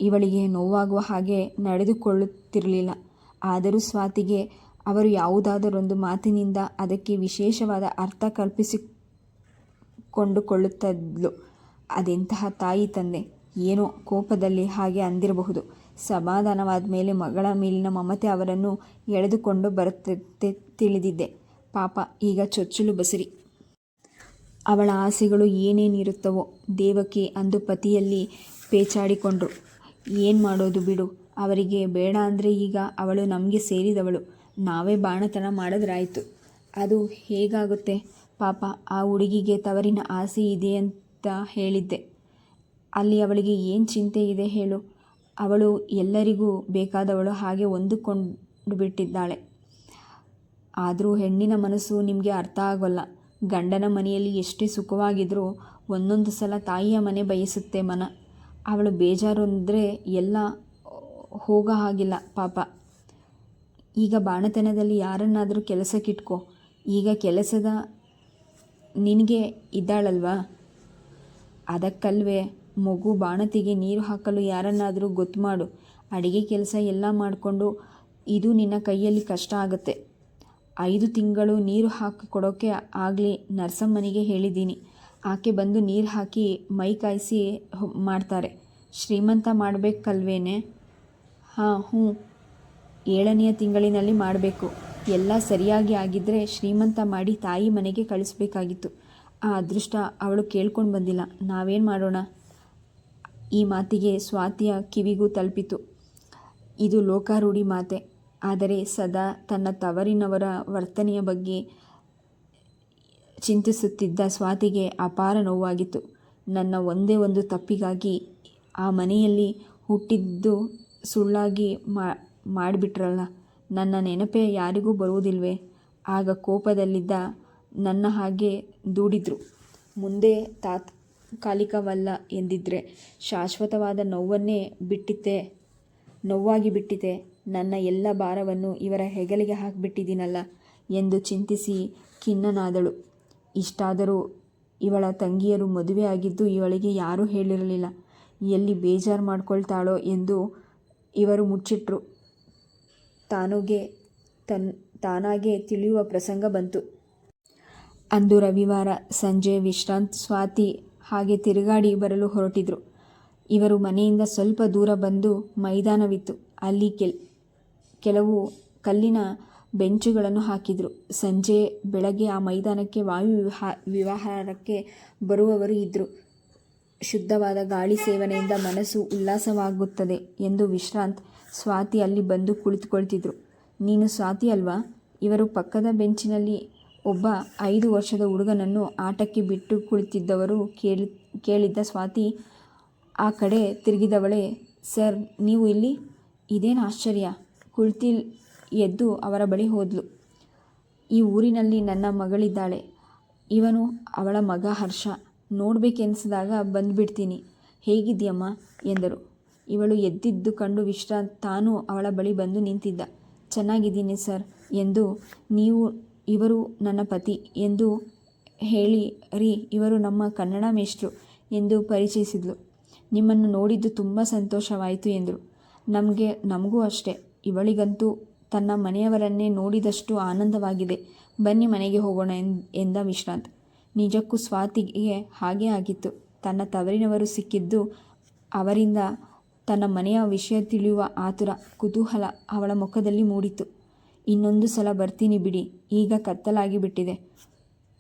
ಇವಳಿಗೆ ನೋವಾಗುವ ಹಾಗೆ ನಡೆದುಕೊಳ್ಳುತ್ತಿರಲಿಲ್ಲ. ಆದರೂ ಸ್ವಾತಿಗೆ ಅವರು ಯಾವುದಾದರೊಂದು ಮಾತಿನಿಂದ ಅದಕ್ಕೆ ವಿಶೇಷವಾದ ಅರ್ಥ ಕಲ್ಪಿಸಿ ಕೊಂಡುಕೊಳ್ಳುತ್ತಿದ್ಲು ಅದೆಂತಹ ತಾಯಿ ತಂದೆ? ಏನೋ ಕೋಪದಲ್ಲಿ ಹಾಗೆ ಅಂದಿರಬಹುದು. ಸಮಾಧಾನವಾದ ಮೇಲೆ ಮಗಳ ಮೇಲಿನ ಮಮತೆ ಅವರನ್ನು ಎಳೆದುಕೊಂಡು ಬರುತ್ತೆ ತಿಳಿದಿದ್ದೆ. ಪಾಪ, ಈಗ ಚೊಚ್ಚಲು ಬಸರಿ. ಅವಳ ಆಸೆಗಳು ಏನೇನಿರುತ್ತವೋ ದೇವಕಿ ಅಂದು ಪತಿಯಲ್ಲಿ ಪೇಚಾಡಿಕೊಂಡ್ರು. ಏನು ಮಾಡೋದು ಬಿಡು, ಅವರಿಗೆ ಬೇಡ ಅಂದರೆ ಈಗ ಅವಳು ನಮಗೆ ಸೇರಿದವಳು, ನಾವೇ ಬಾಣತನ ಮಾಡಿದ್ರಾಯಿತು. ಅದು ಹೇಗಾಗುತ್ತೆ? ಪಾಪ, ಆ ಹುಡುಗಿಗೆ ತವರಿನ ಆಸೆ ಇದೆ ಅಂತ ಹೇಳಿದ್ದೆ. ಅಲ್ಲಿ ಅವಳಿಗೆ ಏನು ಚಿಂತೆ ಇದೆ ಹೇಳು. ಅವಳು ಎಲ್ಲರಿಗೂ ಬೇಕಾದವಳು ಹಾಗೆ ಹೊಂದಿಕೊಂಡು ಬಿಟ್ಟಿದ್ದಾಳೆ ಆದರೂ ಹೆಣ್ಣಿನ ಮನಸ್ಸು ನಿಮಗೆ ಅರ್ಥ ಆಗೋಲ್ಲ. ಗಂಡನ ಮನೆಯಲ್ಲಿ ಎಷ್ಟೇ ಸುಖವಾಗಿದ್ದರೂ ಒಂದೊಂದು ಸಲ ತಾಯಿಯ ಮನೆ ಬಯಸುತ್ತೆ ಮನ. ಅವಳು ಬೇಜಾರು ಅಂದರೆ ಎಲ್ಲ ಹೋಗೋ ಹಾಗಿಲ್ಲ ಪಾಪ. ಈಗ ಬಾಣತನದಲ್ಲಿ ಯಾರನ್ನಾದರೂ ಕೆಲಸಕ್ಕಿಟ್ಕೋ ಈಗ ಕೆಲಸದ ನಿನಗೆ ಇದ್ದಾಳಲ್ವಾ? ಅದಕ್ಕಲ್ವೇ ಮಗು ಬಾಣತಿಗೆ ನೀರು ಹಾಕಲು ಯಾರನ್ನಾದರೂ ಗೊತ್ತು ಮಾಡು. ಅಡಿಗೆ ಕೆಲಸ ಎಲ್ಲ ಮಾಡಿಕೊಂಡು ಇದು ನಿನ್ನ ಕೈಯಲ್ಲಿ ಕಷ್ಟ ಆಗುತ್ತೆ. ಐದು ತಿಂಗಳು ನೀರು ಹಾಕಿ ಕೊಡೋಕ್ಕೆ ಆಗಲಿ ನರ್ಸಮ್ಮನಿಗೆ ಹೇಳಿದ್ದೀನಿ. ಆಕೆ ಬಂದು ನೀರು ಹಾಕಿ ಮೈ ಕಾಯಿಸಿ ಮಾಡ್ತಾರೆ. ಶ್ರೀಮಂತ ಮಾಡಬೇಕಲ್ವೇನೆ? ಹಾಂ, ಹ್ಞೂ. ಏಳನೆಯ ತಿಂಗಳಿನಲ್ಲಿ ಮಾಡಬೇಕು. ಎಲ್ಲ ಸರಿಯಾಗಿ ಆಗಿದ್ದರೆ ಶ್ರೀಮಂತ ಮಾಡಿ ತಾಯಿ ಮನೆಗೆ ಕಳಿಸ್ಬೇಕಾಗಿತ್ತು. ಆ ಅದೃಷ್ಟ ಅವಳು ಕೇಳ್ಕೊಂಡು ಬಂದಿಲ್ಲ. ನಾವೇನು ಮಾಡೋಣ? ಈ ಮಾತಿಗೆ ಸ್ವಾತಿಯ ಕಿವಿಗೂ ತಲುಪಿತು. ಇದು ಲೋಕಾರೂಢಿ ಮಾತೆ. ಆದರೆ ಸದಾ ತನ್ನ ತವರಿನವರ ವರ್ತನೆಯ ಬಗ್ಗೆ ಚಿಂತಿಸುತ್ತಿದ್ದ ಸ್ವಾತಿಗೆ ಅಪಾರ ನೋವಾಗಿತ್ತು. ನನ್ನ ಒಂದೇ ಒಂದು ತಪ್ಪಿಗಾಗಿ ಆ ಮನೆಯಲ್ಲಿ ಹುಟ್ಟಿದ್ದು ಸುಳ್ಳಾಗಿ ಮಾಡಿಬಿಟ್ರಲ್ಲ, ನನ್ನ ನೆನಪೇ ಯಾರಿಗೂ ಬರುವುದಿಲ್ವೇ? ಆಗ ಕೋಪದಲ್ಲಿದ್ದ ನನ್ನ ಹಾಗೆ ದೂಡಿದ್ರು. ಮುಂದೆ ತಾತ್ಕಾಲಿಕವಲ್ಲ ಎಂದಿದ್ರೆ ಶಾಶ್ವತವಾದ ನೋವನ್ನೇ ಬಿಟ್ಟಿತ್ತೆ, ನೋವಾಗಿ ಬಿಟ್ಟಿದೆ ನನ್ನ ಎಲ್ಲ ಭಾರವನ್ನು ಇವರ ಹೆಗಲಿಗೆ ಹಾಕಿಬಿಟ್ಟಿದ್ದೀನಲ್ಲ ಎಂದು ಚಿಂತಿಸಿ ಖಿನ್ನನಾದಳು. ಇಷ್ಟಾದರೂ ಇವಳ ತಂಗಿಯರು ಮದುವೆಯಾಗಿದ್ದು ಇವಳಿಗೆ ಯಾರೂ ಹೇಳಿರಲಿಲ್ಲ. ಎಲ್ಲಿ ಬೇಜಾರು ಮಾಡ್ಕೊಳ್ತಾಳೋ ಎಂದು ಇವರು ಮುಚ್ಚಿಟ್ರು. ತಾನುಗೆ ತನ್ ತಾನಾಗೆ ತಿಳಿಯುವ ಪ್ರಸಂಗ ಬಂತು. ಅಂದು ರವಿವಾರ ಸಂಜೆ ವಿಶ್ರಾಂತ್ ಸ್ವಾತಿ ಹಾಗೆ ತಿರುಗಾಡಿ ಬರಲು ಹೊರಟಿದ್ರು. ಇವರು ಮನೆಯಿಂದ ಸ್ವಲ್ಪ ದೂರ ಬಂದು ಮೈದಾನವಿತ್ತು. ಅಲ್ಲಿ ಕೆಲ್ ಕೆಲವು ಕಲ್ಲಿನ ಬೆಂಚುಗಳನ್ನು ಹಾಕಿದರು. ಸಂಜೆ ಬೆಳಗ್ಗೆ ಆ ಮೈದಾನಕ್ಕೆ ವಾಯು ವಿಹಾ ವಿಹಾರಕ್ಕೆ ಬರುವವರು ಇದ್ದರು ಶುದ್ಧವಾದ ಗಾಳಿ ಸೇವನೆಯಿಂದ ಮನಸ್ಸು ಉಲ್ಲಾಸವಾಗುತ್ತದೆ ಎಂದು ವಿಶ್ರಾಂತ್ ಸ್ವಾತಿ ಅಲ್ಲಿ ಬಂದು ಕುಳಿತುಕೊಳ್ತಿದ್ರು. ನೀನು ಸ್ವಾತಿ ಅಲ್ವಾ? ಇವರು ಪಕ್ಕದ ಬೆಂಚಿನಲ್ಲಿ ಒಬ್ಬ ಐದು ವರ್ಷದ ಹುಡುಗನನ್ನು ಆಟಕ್ಕೆ ಬಿಟ್ಟು ಕುಳಿತಿದ್ದವರು ಕೇಳಿ, ಕೇಳಿದ್ದ ಸ್ವಾತಿ ಆ ಕಡೆ ತಿರುಗಿದವಳೆ, ಸರ್, ನೀವು ಇಲ್ಲಿ? ಇದೇನು ಆಶ್ಚರ್ಯ? ಕುಳಿತಿ ಎದ್ದು ಅವರ ಬಳಿ ಹೋದ್ಲು. ಈ ಊರಿನಲ್ಲಿ ನನ್ನ ಮಗಳಿದ್ದಾಳೆ. ಇವನು ಅವಳ ಮಗ ಹರ್ಷ. ನೋಡಬೇಕೆನ್ಸಿದಾಗ ಬಂದುಬಿಡ್ತೀನಿ. ಹೇಗಿದ್ದೀಯಮ್ಮ? ಎಂದರು. ಇವಳು ಎದ್ದಿದ್ದು ಕಂಡು ವಿಶ್ರಾಂತ್ ತಾನು ಅವಳ ಬಳಿ ಬಂದು ನಿಂತಿದ್ದ. ಚೆನ್ನಾಗಿದ್ದೀನಿ ಸರ್ ಎಂದು ನೀವು, ಇವರು ನನ್ನ ಪತಿ ಎಂದು ಹೇಳಿ, ರೀ, ಇವರು ನಮ್ಮ ಕನ್ನಡ ಮೇಷ್ಟ್ರು ಎಂದು ಪರಿಚಯಿಸಿದ್ಲು. ನಿಮ್ಮನ್ನು ನೋಡಿದ್ದು ತುಂಬ ಸಂತೋಷವಾಯಿತು ಎಂದರು. ನಮಗೆ, ನಮಗೂ ಅಷ್ಟೇ. ಇವಳಿಗಂತೂ ತನ್ನ ಮನೆಯವರನ್ನೇ ನೋಡಿದಷ್ಟು ಆನಂದವಾಗಿದೆ. ಬನ್ನಿ ಮನೆಗೆ ಹೋಗೋಣ ಎಂದ ವಿಶ್ರಾಂತ್. ನಿಜಕ್ಕೂ ಸ್ವಾತಿಗೆ ಹಾಗೇ ಆಗಿತ್ತು. ತನ್ನ ತವರಿನವರು ಸಿಕ್ಕಿದ್ದು ಅವರಿಂದ ತನ್ನ ಮನೆಯ ವಿಷಯ ತಿಳಿಯುವ ಆತುರ, ಕುತೂಹಲ ಅವಳ ಮುಖದಲ್ಲಿ ಮೂಡಿತು ಇನ್ನೊಂದು ಸಲ ಬರ್ತೀನಿ ಬಿಡಿ, ಈಗ ಕತ್ತಲಾಗಿ ಬಿಟ್ಟಿದೆ.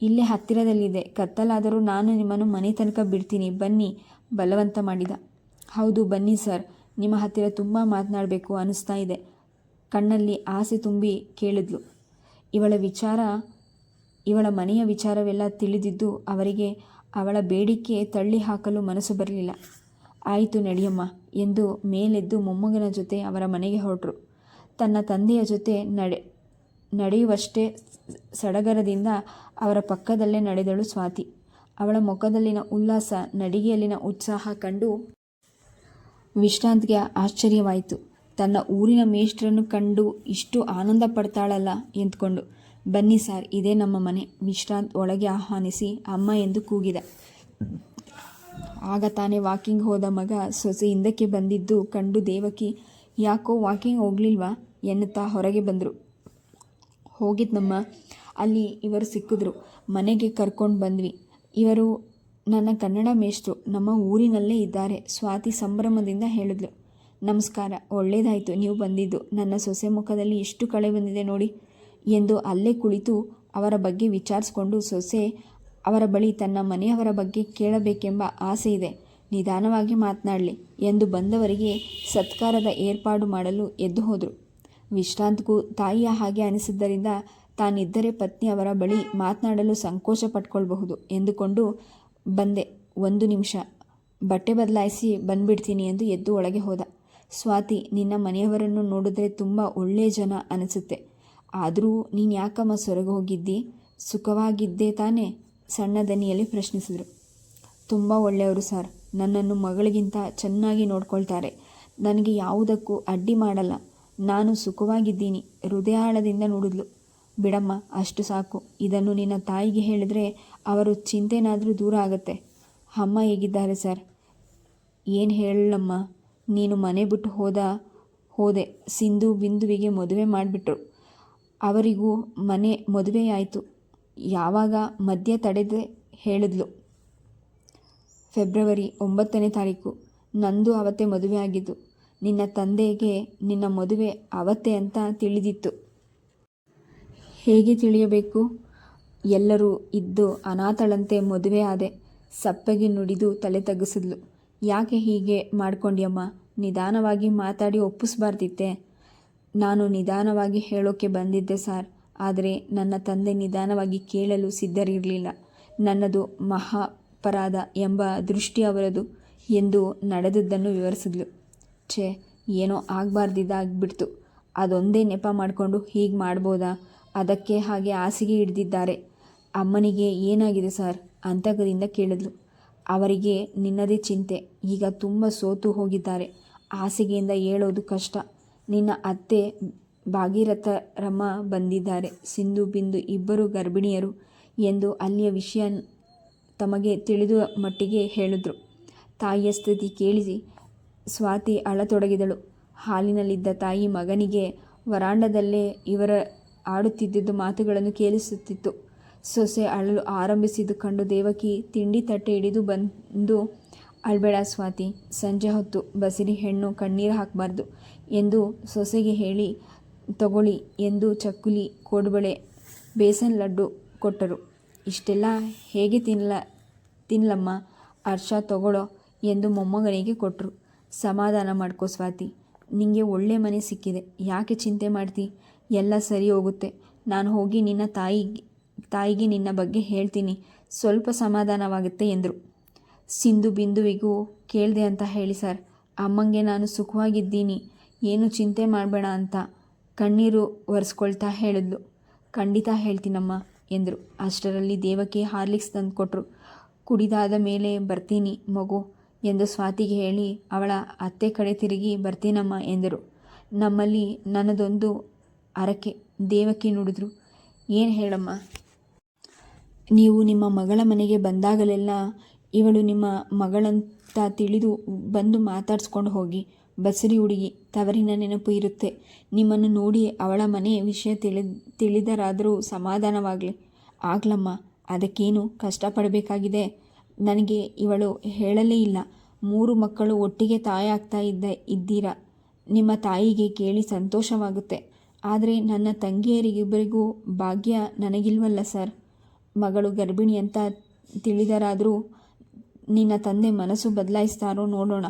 ಇಲ್ಲೇ ಹತ್ತಿರದಲ್ಲಿದೆ, ಕತ್ತಲಾದರೂ ನಾನು ನಿಮ್ಮನ್ನು ಮನೆ ತನಕ ಬಿಡ್ತೀನಿ. ಬನ್ನಿ, ಬಲವಂತ ಮಾಡಿದ. ಹೌದು, ಬನ್ನಿ ಸರ್, ನಿಮ್ಮ ಹತ್ತಿರ ತುಂಬ ಮಾತನಾಡಬೇಕು ಅನ್ನಿಸ್ತಾ ಇದೆ. ಕಣ್ಣಲ್ಲಿ ಆಸೆ ತುಂಬಿ ಕೇಳಿದ್ಲು. ಇವಳ ವಿಚಾರ, ಇವಳ ಮನೆಯ ವಿಚಾರವೆಲ್ಲ ತಿಳಿದಿದ್ದು ಅವರಿಗೆ ಅವಳ ಬೇಡಿಕೆ ತಳ್ಳಿ ಹಾಕಲು ಮನಸ್ಸು ಬರಲಿಲ್ಲ. ಆಯಿತು ನಡಿಯಮ್ಮ ಎಂದು ಮೇಲೆದ್ದು ಮೊಮ್ಮಗನ ಜೊತೆ ಅವರ ಮನೆಗೆ ಹೊರಟರು. ತನ್ನ ತಂದೆಯ ಜೊತೆ ನಡೆ, ನಡೆಯುವಷ್ಟೇ ಸಡಗರದಿಂದ ಅವರ ಪಕ್ಕದಲ್ಲೇ ನಡೆದಳು ಸ್ವಾತಿ. ಅವಳ ಮುಖದಲ್ಲಿನ ಉಲ್ಲಾಸ, ನಡಿಗೆಯಲ್ಲಿನ ಉತ್ಸಾಹ ಕಂಡು ವಿಶ್ರಾಂತಿಗೆ ಆಶ್ಚರ್ಯವಾಯಿತು. ತನ್ನ ಊರಿನ ಮೇಷ್ಟ್ರನ್ನು ಕಂಡು ಇಷ್ಟು ಆನಂದ ಪಡ್ತಾಳಲ್ಲ ಎಂದುಕೊಂಡು, ಬನ್ನಿ ಸಾರ್, ಇದೇ ನಮ್ಮ ಮನೆ. ವಿಶ್ರಾಂತ್ ಒಳಗೆ ಆಹ್ವಾನಿಸಿ, ಅಮ್ಮ ಎಂದು ಕೂಗಿದ. ಆಗ ತಾನೇ ವಾಕಿಂಗ್ ಹೋದ ಮಗ ಸೊಸೆ ಹಿಂದಕ್ಕೆ ಬಂದಿದ್ದು ಕಂಡು ದೇವಕಿ, ಯಾಕೋ ವಾಕಿಂಗ್ ಹೋಗ್ಲಿಲ್ವಾ ಎನ್ನುತ್ತಾ ಹೊರಗೆ ಬಂದರು. ಹೋಗಿದ್ನಮ್ಮ ಅಲ್ಲಿ ಇವರು ಸಿಕ್ಕಿದ್ರು. ಮನೆಗೆ ಕರ್ಕೊಂಡು ಬಂದ್ವಿ. ಇವರು ನನ್ನ ಕನ್ನಡ ಮೇಷ್ಟ್ರು, ನಮ್ಮ ಊರಿನಲ್ಲೇ ಇದ್ದಾರೆ, ಸ್ವಾತಿ ಸಂಭ್ರಮದಿಂದ ಹೇಳಿದ್ಲು. ನಮಸ್ಕಾರ, ಒಳ್ಳೇದಾಯಿತು. ನೀವು ಬಂದಿದ್ದು ನನ್ನ ಸೊಸೆ ಮುಖದಲ್ಲಿ ಎಷ್ಟು ಕಳೆ ಬಂದಿದೆ ನೋಡಿ. ಎಂದು ಅಲ್ಲೇ ಕುಳಿತು ಅವರ ಬಗ್ಗೆ ವಿಚಾರಿಸ್ಕೊಂಡು ಸೊಸೆ ಅವರ ಬಳಿ ತನ್ನ ಮನೆಯವರ ಬಗ್ಗೆ ಕೇಳಬೇಕೆಂಬ ಆಸೆ ಇದೆ. ನಿಧಾನವಾಗಿ ಮಾತನಾಡಲಿ ಎಂದು ಬಂದವರಿಗೆ ಸತ್ಕಾರದ ಏರ್ಪಾಡು ಮಾಡಲು ಎದ್ದು ಹೋದರು. ವಿಶ್ರಾಂತ್ಗೂ ತಾಯಿಯ ಹಾಗೆ ಅನಿಸಿದ್ದರಿಂದ ತಾನಿದ್ದರೆ ಪತ್ನಿ ಅವರ ಬಳಿ ಮಾತನಾಡಲು ಸಂಕೋಚ ಪಟ್ಕೊಳ್ಬಹುದು ಎಂದುಕೊಂಡು ಬಂದೆ. ಒಂದು ನಿಮಿಷ, ಬಟ್ಟೆ ಬದಲಾಯಿಸಿ ಬಂದ್ಬಿಡ್ತೀನಿ ಎಂದು ಎದ್ದು ಒಳಗೆ ಹೋದ. ಸ್ವಾತಿ, ನಿನ್ನ ಮನೆಯವರನ್ನು ನೋಡಿದ್ರೆ ತುಂಬ ಒಳ್ಳೆಯ ಜನ ಅನಿಸುತ್ತೆ. ಆದರೂ ನೀನು ಯಾಕಮ್ಮ ಸೊರಗು ಹೋಗಿದ್ದಿ? ಸುಖವಾಗಿದ್ದೇ ತಾನೇ? ಸಣ್ಣ ದನಿಯಲ್ಲಿ ಪ್ರಶ್ನಿಸಿದರು. ತುಂಬ ಒಳ್ಳೆಯವರು ಸರ್. ನನ್ನನ್ನು ಮಗಳಿಗಿಂತ ಚೆನ್ನಾಗಿ ನೋಡ್ಕೊಳ್ತಾರೆ. ನನಗೆ ಯಾವುದಕ್ಕೂ ಅಡ್ಡಿ ಮಾಡಲ್ಲ. ನಾನು ಸುಖವಾಗಿದ್ದೀನಿ. ಹೃದಯಾಳದಿಂದ ನೋಡಿದ್ಲು. ಬಿಡಮ್ಮ, ಅಷ್ಟು ಸಾಕು. ಇದನ್ನು ನಿನ್ನ ತಾಯಿಗೆ ಹೇಳಿದರೆ ಅವರು ಚಿಂತೆನಾದರೂ ದೂರ ಆಗುತ್ತೆ. ಅಮ್ಮ ಹೇಗಿದ್ದಾರೆ ಸರ್? ಏನು ಹೇಳಮ್ಮ ನೀನು ಮನೆ ಬಿಟ್ಟು ಹೋದ, ಹೋದೆ. ಸಿಂಧು ಬಿಂದುವಿಗೆ ಮದುವೆ ಮಾಡಿಬಿಟ್ರು. ಅವರಿಗೂ ಮನೆ ಮದುವೆಯಾಯಿತು. ಯಾವಾಗ? ಮಧ್ಯ ತಡೆದೆ ಹೇಳಿದ್ಲು. ಫೆಬ್ರವರಿ ಒಂಬತ್ತನೇ ತಾರೀಕು. ನಂದು ಅವತ್ತೇ ಮದುವೆ ಆಗಿದ್ದು, ನಿನ್ನ ತಂದೆಗೆ ನಿನ್ನ ಮದುವೆ ಅವತ್ತೇ ಅಂತ ತಿಳಿದಿತ್ತು. ಹೇಗೆ ತಿಳಿಯಬೇಕು? ಎಲ್ಲರೂ ಇದ್ದು ಅನಾಥಳಂತೆ ಮದುವೆ ಆದೆ ಸಪ್ಪಗೆ ನುಡಿದು ತಲೆ ತಗ್ಗಿಸಿದ್ಲು. ಯಾಕೆ ಹೀಗೆ ಮಾಡ್ಕೊಂಡ್ಯಮ್ಮ? ನಿಧಾನವಾಗಿ ಮಾತಾಡಿ ಒಪ್ಪಿಸ್ಬಾರ್ದಿತ್ತೆ. ನಾನು ನಿಧಾನವಾಗಿ ಹೇಳೋಕ್ಕೆ ಬಂದಿದ್ದೆ ಸಾರ್. ಆದರೆ ನನ್ನ ತಂದೆ ನಿಧಾನವಾಗಿ ಕೇಳಲು ಸಿದ್ಧರಿರಲಿಲ್ಲ. ನನ್ನದು ಮಹಾಪರಾಧ ಎಂಬ ದೃಷ್ಟಿ ಅವರದು ಎಂದು ನಡೆದದ್ದನ್ನು ವಿವರಿಸಿದ್ಲು. ಛೇ, ಏನೋ ಆಗಬಾರ್ದಿದ್ದಾಗ್ಬಿಡ್ತು. ಅದೊಂದೇ ನೆಪ ಮಾಡಿಕೊಂಡು ಹೀಗೆ ಮಾಡ್ಬೋದಾ? ಅದಕ್ಕೆ ಹಾಗೆ ಹಾಸಿಗೆ ಹಿಡಿದಿದ್ದಾರೆ. ಅಮ್ಮನಿಗೆ ಏನಾಗಿದೆ ಸರ್? ಅಂತಕದಿಂದ ಕೇಳಿದ್ಲು. ಅವರಿಗೆ ನಿನ್ನದೇ ಚಿಂತೆ. ಈಗ ತುಂಬ ಸೋತು ಹೋಗಿದ್ದಾರೆ. ಹಾಸಿಗೆಯಿಂದ ಹೇಳೋದು ಕಷ್ಟ. ನಿನ್ನ ಅತ್ತೆ ಭಾಗೀರಥರಮ್ಮ ಬಂದಿದ್ದಾರೆ. ಸಿಂಧು, ಬಿಂದು ಇಬ್ಬರು ಗರ್ಭಿಣಿಯರು ಎಂದು ಅಲ್ಲಿಯ ವಿಷಯ ತಮಗೆ ತಿಳಿದ ಮಟ್ಟಿಗೆ ಹೇಳಿದ್ರು. ತಾಯಿಯ ಸ್ಥಿತಿ ಕೇಳಿಸಿ ಸ್ವಾತಿ ಅಳತೊಡಗಿದಳು. ಹಾಲಿನಲ್ಲಿದ್ದ ತಾಯಿ ಮಗನಿಗೆ ವರಾಂಡದಲ್ಲೇ ಇವರ ಆಡುತ್ತಿದ್ದುದು ಮಾತುಗಳನ್ನು ಕೇಳಿಸುತ್ತಿತ್ತು. ಸೊಸೆ ಅಳಲು ಆರಂಭಿಸಿದ್ದು ಕಂಡು ದೇವಕಿ ತಿಂಡಿ ತಟ್ಟೆ ಹಿಡಿದು ಬಂದು, ಅಳ್ಬೇಡ ಸ್ವಾತಿ, ಸಂಜೆ ಹೊತ್ತು ಬಸಿರಿ ಹೆಣ್ಣು ಕಣ್ಣೀರು ಹಾಕಬಾರ್ದು ಎಂದು ಸೊಸೆಗೆ ಹೇಳಿ, ತಗೊಳ್ಳಿ ಎಂದು ಚಕ್ಕುಲಿ, ಕೋಡುಬಳೆ, ಬೇಸನ್ ಲಡ್ಡು ಕೊಟ್ಟರು. ಇಷ್ಟೆಲ್ಲ ಹೇಗೆ ತಿನ್ಲ ತಿನ್ನಲಮ್ಮ ಹರ್ಷ, ತಗೊಳ್ಳೋ ಎಂದು ಮೊಮ್ಮಗನಿಗೆ ಕೊಟ್ಟರು ಸಮಾಧಾನ ಮಾಡ್ಕೋ ಸ್ವಾತಿ ನಿಮಗೆ ಒಳ್ಳೆ ಮನೆ ಸಿಕ್ಕಿದೆ. ಯಾಕೆ ಚಿಂತೆ ಮಾಡ್ತಿ? ಎಲ್ಲ ಸರಿ ಹೋಗುತ್ತೆ. ನಾನು ಹೋಗಿ ನಿನ್ನ ತಾಯಿ ತಾಯಿಗೆ ನಿನ್ನ ಬಗ್ಗೆ ಹೇಳ್ತೀನಿ. ಸ್ವಲ್ಪ ಸಮಾಧಾನವಾಗುತ್ತೆ ಎಂದರು. ಸಿಂಧು ಬಿಂದುವಿಗೂ ಕೇಳಿದೆ ಅಂತ ಹೇಳಿ ಸರ್. ಅಮ್ಮಂಗೆ ನಾನು ಸುಖವಾಗಿದ್ದೀನಿ. ಏನು ಚಿಂತೆ ಮಾಡಬೇಡ ಅಂತ ಕಣ್ಣೀರು ಒರೆಸ್ಕೊಳ್ತಾ ಹೇಳಿದ್ಲು. ಖಂಡಿತ ಹೇಳ್ತೀನಮ್ಮ ಎಂದರು. ಅಷ್ಟರಲ್ಲಿ ದೇವಕ್ಕೆ ಹಾರ್ಲಿಕ್ಸ್ ತಂದು ಕೊಟ್ಟರು ಕುಡಿದಾದ ಮೇಲೆ ಬರ್ತೀನಿ ಮಗು ಎಂದು ಸ್ವಾತಿಗೆ ಹೇಳಿ ಅವಳ ಅತ್ತೆ ಕಡೆ ತಿರುಗಿ ಬರ್ತೀನಮ್ಮ ಎಂದರು. ನಮ್ಮಲ್ಲಿ ನನ್ನದೊಂದು ಅರಕೆ ದೇವಕ್ಕೆ ನುಡಿದ್ರು. ಏನು ಹೇಳಮ್ಮ? ನೀವು ನಿಮ್ಮ ಮಗಳ ಮನೆಗೆ ಬಂದಾಗಲೆಲ್ಲ ಇವಳು ನಿಮ್ಮ ಮಗಳಂತ ತಿಳಿದು ಬಂದು ಮಾತಾಡಿಸ್ಕೊಂಡು ಹೋಗಿ, ಬಸರಿ ಹುಡುಗಿ, ತವರಿನ ನೆನಪು ಇರುತ್ತೆ. ನಿಮ್ಮನ್ನು ನೋಡಿ ಅವಳ ಮನೆ ವಿಷಯ ತಿಳಿ, ತಿಳಿದರಾದರೂ ಸಮಾಧಾನವಾಗಲಿ. ಆಗ್ಲಮ್ಮ, ಅದಕ್ಕೇನು ಕಷ್ಟಪಡಬೇಕಾಗಿದೆ? ನನಗೆ ಇವಳು ಹೇಳಲೇ ಇಲ್ಲ. ಮೂರು ಮಕ್ಕಳು ಒಟ್ಟಿಗೆ ತಾಯಾಗ್ತಾ ಇದ್ದ, ಇದ್ದೀರಾ? ನಿಮ್ಮ ತಾಯಿಗೆ ಕೇಳಿ ಸಂತೋಷವಾಗುತ್ತೆ. ಆದರೆ ನನ್ನ ತಂಗಿಯರಿಗಿಬ್ಬರಿಗೂ ಭಾಗ್ಯ ನನಗಿಲ್ವಲ್ಲ ಸರ್. ಮಗಳು ಗರ್ಭಿಣಿ ಅಂತ ತಿಳಿದರಾದರೂ ನಿನ್ನ ತಂದೆ ಮನಸ್ಸು ಬದಲಾಯಿಸ್ತಾರೋ ನೋಡೋಣ.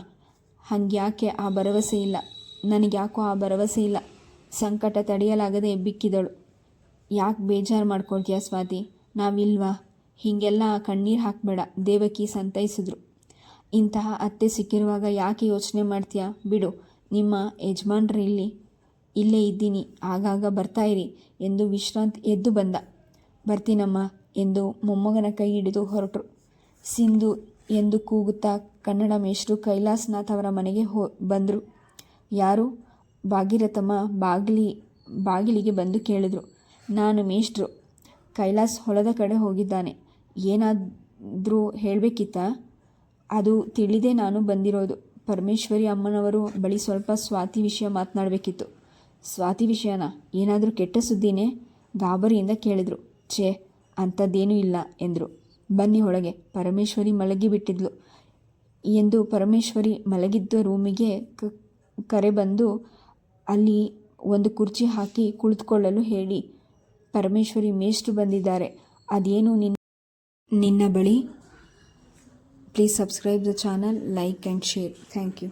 ಹಂಗ್ಯಾಕೆ ಆ ಭರವಸೆ ಇಲ್ಲ. ನನಗ್ಯಾಕೋ ಆ ಭರವಸೆ ಇಲ್ಲ. ಸಂಕಟ ತಡೆಯಲಾಗದೆ ಬಿಕ್ಕಿದಳು. ಯಾಕೆ ಬೇಜಾರು ಮಾಡ್ಕೊಳ್ತೀಯ ಸ್ವಾತಿ? ನಾವಿಲ್ವಾ? ಹೀಗೆಲ್ಲ ಕಣ್ಣೀರು ಹಾಕಬೇಡ. ದೇವಕಿ ಸಂತೈಸಿದ್ರು. ಇಂತಹ ಅತ್ತೆ ಸಿಕ್ಕಿರುವಾಗ ಯಾಕೆ ಯೋಚನೆ ಮಾಡ್ತೀಯ? ಬಿಡು. ನಿಮ್ಮ ಯಜಮಾನ್ರು ಇಲ್ಲಿ, ಇಲ್ಲೇ ಇದ್ದೀನಿ. ಆಗಾಗ ಬರ್ತಾಯಿರಿ ಎಂದು ವಿಶ್ರಾಂತ್ ಎದ್ದು ಬಂದ. ಬರ್ತೀನಮ್ಮ. ಎಂದು ಮೊಮ್ಮಗನ ಕೈ ಹಿಡಿದು ಹೊರಟರು. ಸಿಂಧು ಎಂದು ಕೂಗುತ್ತಾ ಕನ್ನಡ ಮೇಷ್ಟ್ರು ಕೈಲಾಸನಾಥ್ ಅವರ ಮನೆಗೆ ಹೋ, ಬಂದರು. ಯಾರು? ಭಾಗೀರಥಮ್ಮ ಬಾಗಿಲಿ, ಬಾಗಿಲಿಗೆ ಬಂದು ಕೇಳಿದರು. ನಾನು ಮೇಷ್ಟ್ರು. ಕೈಲಾಸ್ ಹೊಲದ ಕಡೆ ಹೋಗಿದ್ದಾನೆ. ಏನಾದರೂ ಹೇಳಬೇಕಿತ್ತ? ಅದು ತಿಳಿದೇ ನಾನು ಬಂದಿರೋದು. ಪರಮೇಶ್ವರಿ ಅಮ್ಮನವರು ಬಳಿ ಸ್ವಲ್ಪ ಸ್ವಾತಿ ವಿಷಯ ಮಾತನಾಡಬೇಕಿತ್ತು. ಸ್ವಾತಿ ವಿಷಯನ ಏನಾದರೂ ಕೆಟ್ಟ ಸುದ್ದಿನೇ ಗಾಬರಿಯಿಂದ ಕೇಳಿದರು. ಛೇ ಅಂಥದ್ದೇನೂ ಇಲ್ಲ ಎಂದರು. ಬನ್ನಿ ಒಳಗೆ ಪರಮೇಶ್ವರಿ ಮಲಗಿಬಿಟ್ಟಿದ್ಲು ಎಂದು ಪರಮೇಶ್ವರಿ ಮಲಗಿದ್ದ ರೂಮಿಗೆ ಕರೆ ಬಂದು, ಅಲ್ಲಿ ಒಂದು ಕುರ್ಚಿ ಹಾಕಿ ಕುಳಿತುಕೊಳ್ಳಲು ಹೇಳಿ, ಪರಮೇಶ್ವರಿ ಮೇಷ್ಟ್ರು ಬಂದಿದ್ದಾರೆ. ಅದೇನು ನಿನ್ನ ನಿನ್ನ ಬಳಿ? Please subscribe the channel like and share thank you